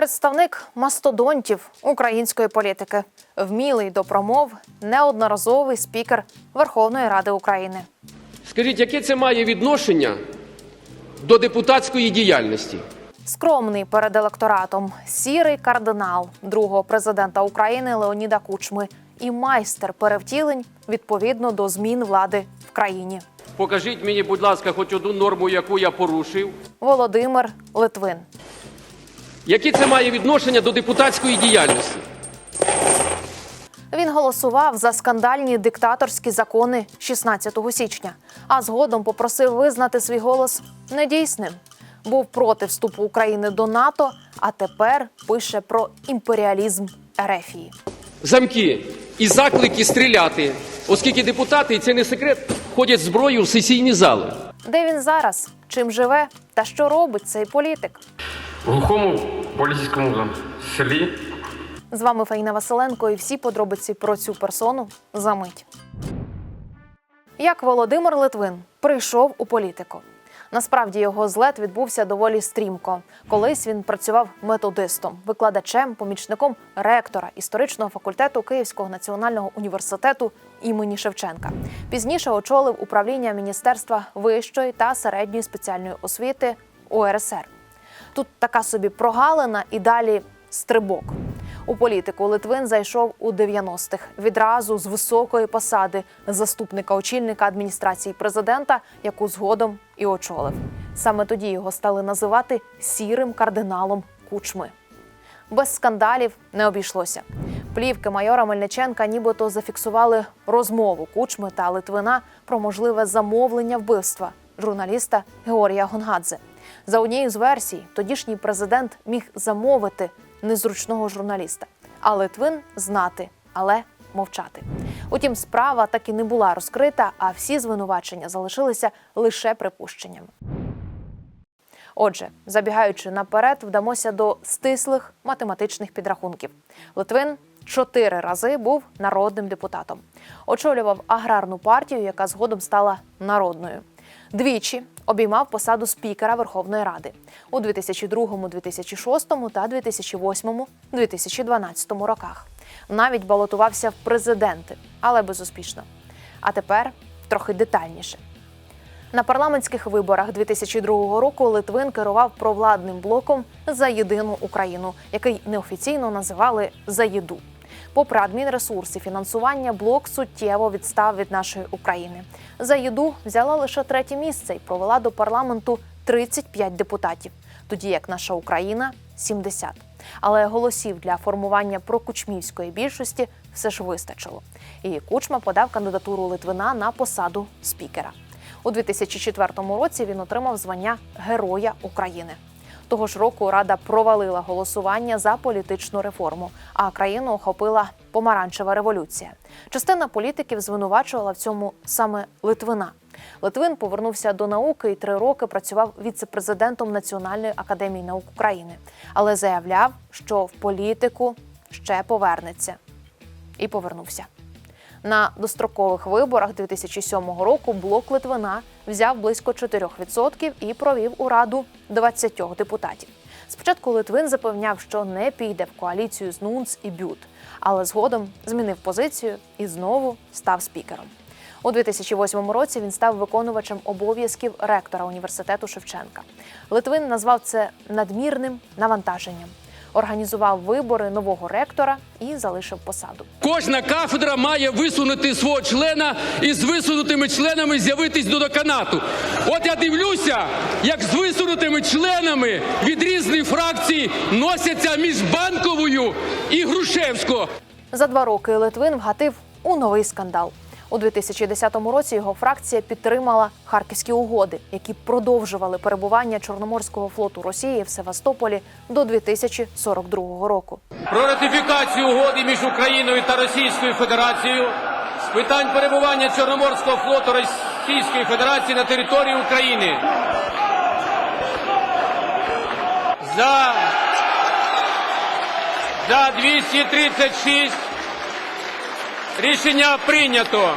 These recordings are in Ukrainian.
Представник мастодонтів української політики, вмілий до промов, неодноразовий спікер Верховної Ради України. Скажіть, яке це має відношення до депутатської діяльності? Скромний перед електоратом, сірий кардинал другого президента України Леоніда Кучми і майстер перевтілень відповідно до змін влади в країні. Покажіть мені, будь ласка, хоч одну норму, яку я порушив. Володимир Литвин. Яке це має відношення до депутатської діяльності? Він голосував за скандальні диктаторські закони 16 січня, а згодом попросив визнати свій голос недійсним. Був проти вступу України до НАТО, а тепер пише про імперіалізм Ерефії. Замки і заклики стріляти, оскільки депутати, і це не секрет, ходять зброю в сесійні зали. Де він зараз? Чим живе? Та що робить цей політик? Глухому поліському селі З вами Фаїна Василенко і всі подробиці про цю персону за мить. Як Володимир Литвин прийшов у політику. Насправді його злет відбувся доволі стрімко. Колись він працював методистом, викладачем, помічником ректора історичного факультету Київського національного університету імені Шевченка. Пізніше очолив управління Міністерства вищої та середньої спеціальної освіти УРСР. Тут така собі прогалина і далі стрибок. У політику Литвин зайшов у 90-х відразу з високої посади заступника очільника адміністрації президента, яку згодом і очолив. Саме тоді його стали називати сірим кардиналом кучми. Без скандалів не обійшлося. Плівки майора Мельниченка нібито зафіксували розмову кучми та Литвина про можливе замовлення вбивства журналіста Георгія Гонгадзе. За однією з версій, тодішній президент міг замовити незручного журналіста, а Литвин знати, але мовчати. Утім, справа так і не була розкрита, а всі звинувачення залишилися лише припущеннями. Отже, забігаючи наперед, вдамося до стислих математичних підрахунків. Литвин чотири рази був народним депутатом, очолював аграрну партію, яка згодом стала народною. Двічі обіймав посаду спікера Верховної Ради у 2002, 2006 та 2008, 2012 роках. Навіть балотувався в президенти, але безуспішно. А тепер трохи детальніше. На парламентських виборах 2002 року Литвин керував провладним блоком за єдину Україну, який неофіційно називали за єду. Попри адмінресурс і фінансування, блок суттєво відстав від нашої України. За єду взяла лише третє місце і провела до парламенту 35 депутатів, тоді як наша Україна 70. Але голосів для формування прокучмівської більшості все ж вистачило. І Кучма подав кандидатуру Литвина на посаду спікера. У 2004 році він отримав звання Героя України. Того ж року Рада провалила голосування за політичну реформу, а країну охопила помаранчева революція. Частина політиків звинувачувала в цьому саме Литвина. Литвин повернувся до науки і три роки працював віце-президентом Національної академії наук України, але заявляв, що в політику ще повернеться. І повернувся. На дострокових виборах 2007 року блок Литвина взяв близько 4% і провів у раду 20 депутатів. Спочатку Литвин запевняв, що не піде в коаліцію з НУНЦ і БЮТ, але згодом змінив позицію і знову став спікером. У 2008 році він став виконувачем обов'язків ректора університету Шевченка. Литвин назвав це надмірним навантаженням. Організував вибори нового ректора і залишив посаду. Кожна кафедра має висунути свого члена і з висунутими членами з'явитись до деканату. От я дивлюся, як з висунутими членами від різних фракцій носяться між банковою і Грушевського. За два роки Литвин вгатив у новий скандал. У 2010 році його фракція підтримала харківські угоди, які продовжували перебування Чорноморського флоту Росії в Севастополі до 2042 року. про ратифікацію угоди між Україною та Російською Федерацією з питань перебування Чорноморського флоту Російської Федерації на території України. За, за 236 рішення прийнято.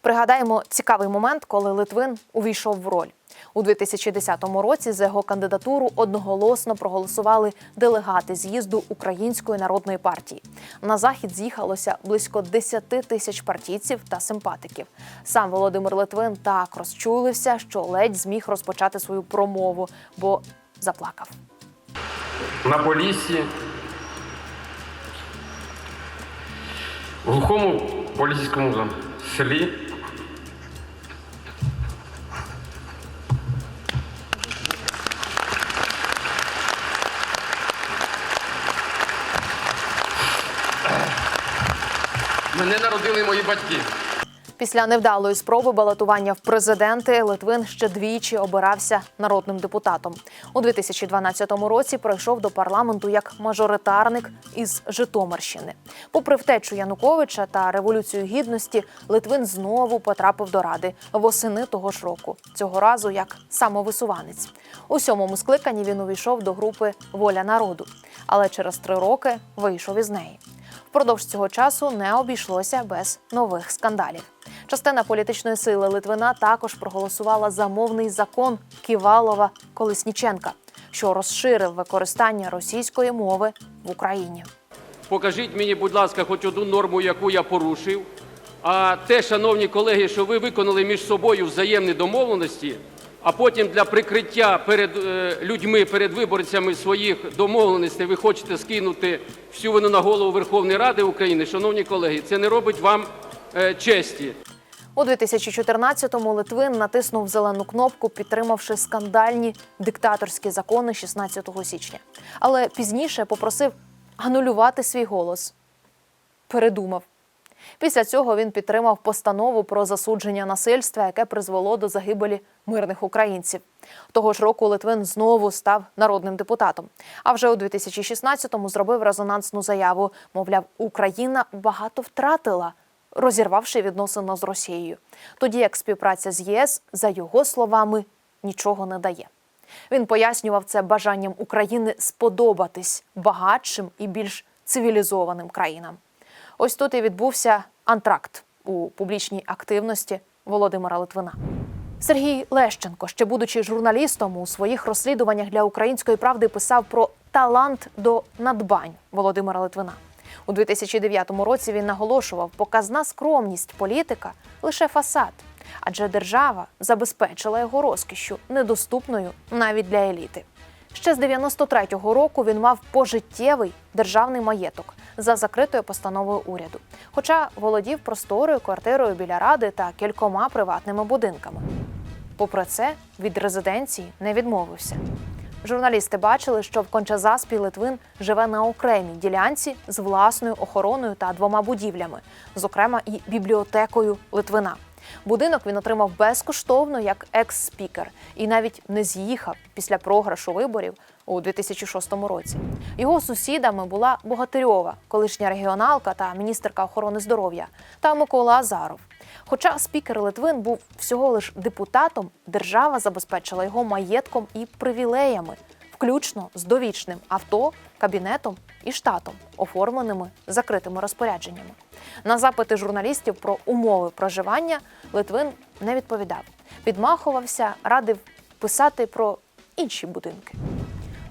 Пригадаємо цікавий момент, коли Литвин увійшов в роль. У 2010 році за його кандидатуру одноголосно проголосували делегати з'їзду Української народної партії. На захід з'їхалося близько 10 тисяч партійців та симпатиків. Сам Володимир Литвин так розчулився, що ледь зміг розпочати свою промову, бо заплакав. На Поліссі. В глухому поліському селі мене народили мої батьки. Після невдалої спроби балотування в президенти Литвин ще двічі обирався народним депутатом. У 2012 році пройшов до парламенту як мажоритарник із Житомирщини. Попри втечу Януковича та революцію гідності, Литвин знову потрапив до ради восени того ж року. Цього разу як самовисуванець. У сьомому скликанні він увійшов до групи Воля народу, але через три роки вийшов із неї. Впродовж цього часу не обійшлося без нових скандалів. Частина політичної сили Литвина також проголосувала за мовний закон Ківалова Колесніченка, що розширив використання російської мови в Україні. Покажіть мені, будь ласка, хоч одну норму, яку я порушив. А те, шановні колеги, що ви виконали між собою взаємні домовленості, а потім для прикриття перед е, людьми, перед виборцями своїх домовленостей ви хочете скинути всю вину на голову Верховної Ради України. Шановні колеги, це не робить вам е, честі. У 2014-му Литвин натиснув зелену кнопку, підтримавши скандальні диктаторські закони 16 січня. Але пізніше попросив анулювати свій голос. Передумав. Після цього він підтримав постанову про засудження насильства, яке призвело до загибелі мирних українців. Того ж року Литвин знову став народним депутатом. А вже у 2016-му зробив резонансну заяву. Мовляв, Україна багато втратила, розірвавши відносини з Росією. Тоді як співпраця з ЄС, за його словами, нічого не дає. Він пояснював це бажанням України сподобатись багатшим і більш цивілізованим країнам. Ось тут і відбувся антракт у публічній активності Володимира Литвина. Сергій Лещенко, ще будучи журналістом, у своїх розслідуваннях для української правди писав про талант до надбань Володимира Литвина. У 2009 році він наголошував, показна скромність політика лише фасад, адже держава забезпечила його розкішю, недоступною навіть для еліти. Ще з 93-го року він мав пожиттєвий державний маєток за закритою постановою уряду, хоча володів просторою квартирою біля ради та кількома приватними будинками. Попри це, від резиденції не відмовився. Журналісти бачили, що в Кончазаспі Литвин живе на окремій ділянці з власною охороною та двома будівлями, зокрема і бібліотекою Литвина. Будинок він отримав безкоштовно як екс-спікер і навіть не з'їхав після програшу виборів у 2006 році. Його сусідами була Богатирьова, колишня регіоналка та міністерка охорони здоров'я, та Микола Азаров. Хоча спікер Литвин був всього лиш депутатом, держава забезпечила його маєтком і привілеями, включно з довічним авто, кабінетом і штатом, оформленими закритими розпорядженнями. На запити журналістів про умови проживання Литвин не відповідав. Відмахувався, радив писати про інші будинки.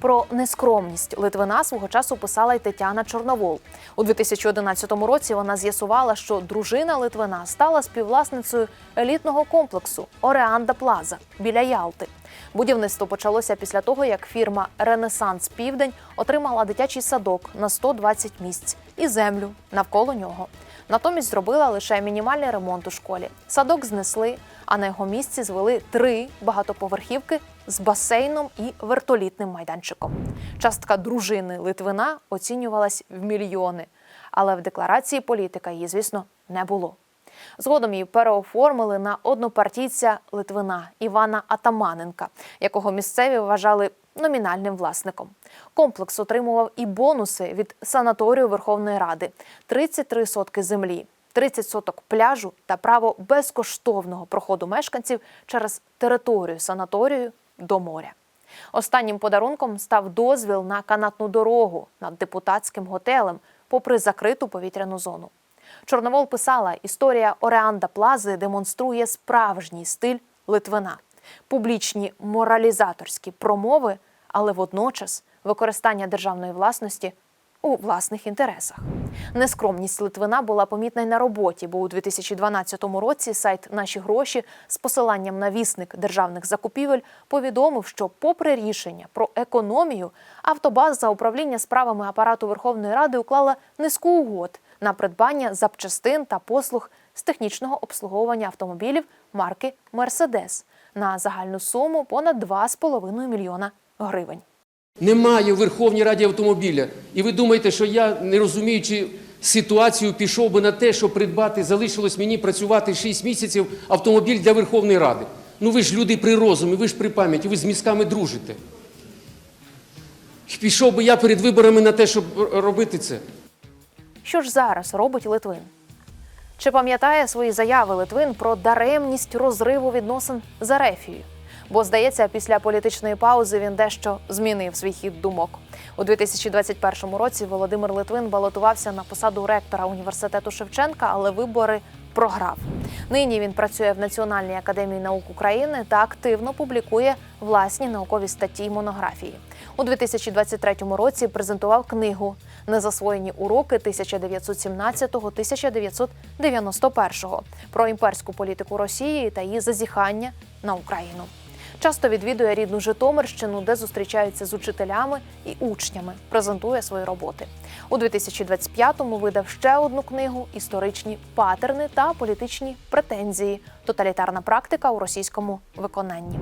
Про нескромність Литвина свого часу писала й Тетяна Чорновол. У 2011 році вона з'ясувала, що дружина Литвина стала співвласницею елітного комплексу Ореанда Плаза біля Ялти. Будівництво почалося після того, як фірма Ренесанс Південь отримала дитячий садок на 120 місць і землю навколо нього. Натомість зробила лише мінімальний ремонт у школі. Садок знесли, а на його місці звели три багатоповерхівки з басейном і вертолітним майданчиком. Частка дружини Литвина оцінювалась в мільйони, але в декларації політика її, звісно, не було. Згодом її переоформили на однопартійця Литвина Івана Атаманенка, якого місцеві вважали номінальним власником. Комплекс отримував і бонуси від санаторію Верховної Ради: 33 сотки землі, 30 соток пляжу та право безкоштовного проходу мешканців через територію санаторію до моря. Останнім подарунком став дозвіл на канатну дорогу над депутатським готелем, попри закриту повітряну зону. Чорновол писала, історія Ореанда Плази демонструє справжній стиль Литвина. публічні моралізаторські промови, але водночас використання державної власності у власних інтересах. Нескромність Литвина була помітна й на роботі, бо у 2012 році сайт Наші гроші з посиланням на вісник державних закупівель повідомив, що, попри рішення про економію, автобаз за управління справами апарату Верховної Ради уклала низку угод на придбання запчастин та послуг з технічного обслуговування автомобілів марки Мерседес на загальну суму понад 2,5 мільйона гривень. Немає в Верховній Раді автомобіля. І ви думаєте, що я, не розуміючи ситуацію, пішов би на те, щоб придбати, залишилось мені працювати 6 місяців автомобіль для Верховної Ради. Ну ви ж люди при розумі, ви ж при пам'яті, ви з мізками дружите. Пішов би я перед виборами на те, щоб робити це. Що ж зараз робить Литвин? Чи пам'ятає свої заяви Литвин про даремність розриву відносин з Арефією? Бо, здається, після політичної паузи він дещо змінив свій хід думок. У 2021 році Володимир Литвин балотувався на посаду ректора університету Шевченка, але вибори програв. Нині він працює в Національній академії наук України та активно публікує власні наукові статті й монографії. У 2023 році презентував книгу Незасвоєні уроки 1917-1991 про імперську політику Росії та її зазіхання на Україну. Часто відвідує рідну Житомирщину, де зустрічається з учителями і учнями, презентує свої роботи. У 2025-му видав ще одну книгу Історичні патерни та політичні претензії. Тоталітарна практика у російському виконанні.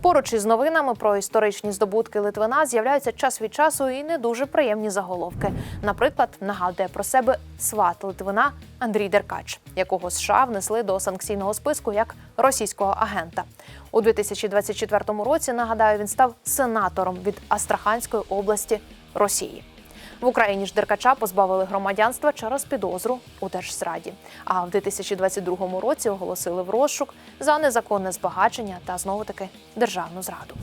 Поруч із новинами про історичні здобутки Литвина з'являються час від часу і не дуже приємні заголовки. Наприклад, нагадує про себе сват Литвина Андрій Деркач, якого США внесли до санкційного списку як російського агента. У 2024 році нагадаю, він став сенатором від Астраханської області Росії. В Україні ж Деркача позбавили громадянства через підозру у держзраді. А в 2022 році оголосили в розшук за незаконне збагачення та знову таки державну зраду.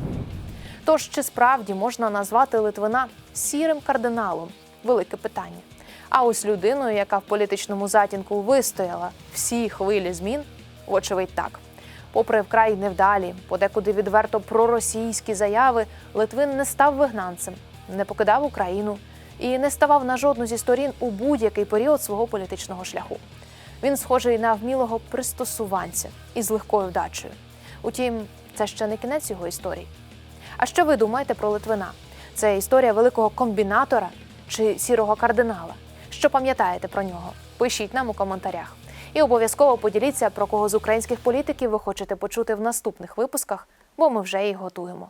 Тож чи справді можна назвати Литвина сірим кардиналом? Велике питання. А ось людиною, яка в політичному затінку вистояла всі хвилі змін, вочевидь так. Попри вкрай невдалі, подекуди відверто проросійські заяви, Литвин не став вигнанцем, не покидав Україну і не ставав на жодну зі сторін у будь-який період свого політичного шляху. Він схожий на вмілого пристосуванця із легкою вдачею. Утім, це ще не кінець його історії. А що ви думаєте про Литвина? Це історія великого комбінатора чи сірого кардинала? Що пам'ятаєте про нього? Пишіть нам у коментарях. І обов'язково поділіться, про кого з українських політиків ви хочете почути в наступних випусках, бо ми вже їх готуємо.